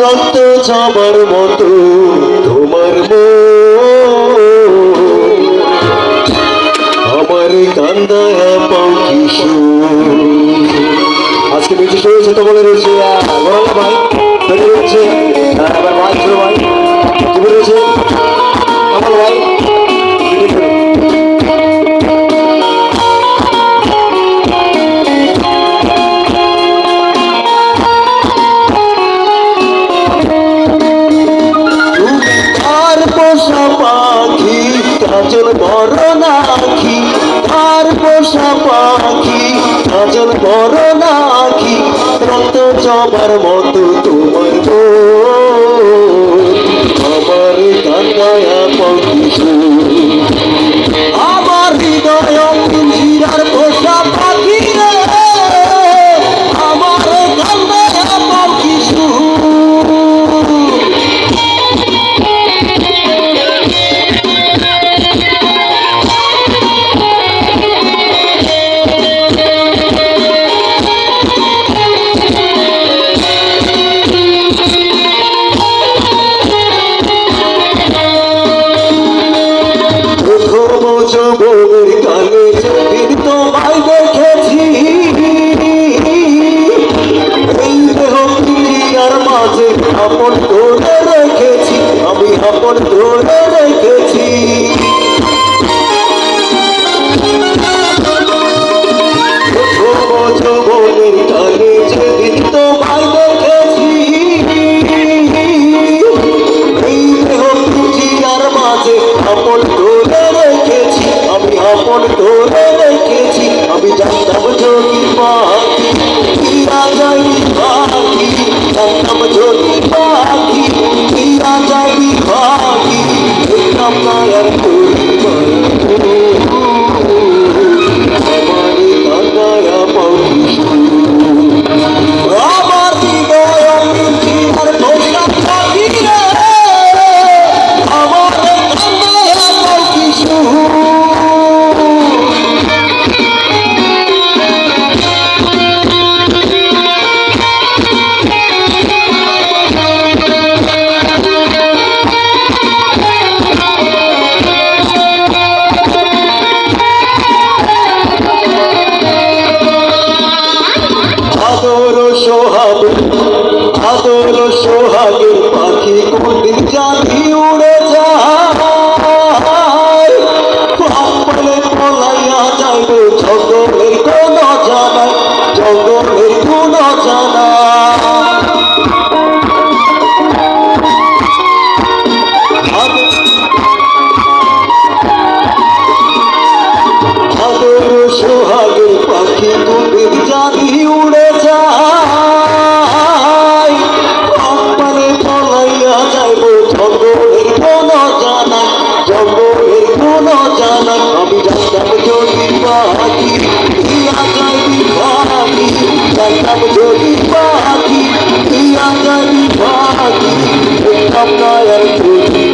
রক্ত সবার মতো তোমার আমার কান্দা পাও কিশোর আজকে বেশি ছোট বলে রয়েছে ভাই। কাজল বড় নাখি আর পোষা পাখি। কাজল বড় নাখি রক্ত জবার মতো স্বপন ধরে রেখেছি। ছোট জীবনের টানে যেদিন তো I'm not a good boy. লাগে পাখি কোন দিন যা জগতে কোনো জানা আমি জানতাম যদি বাকি। আগামী বাকি জানতাম যদি বাকি আগামী বাকি আপনার প্রতি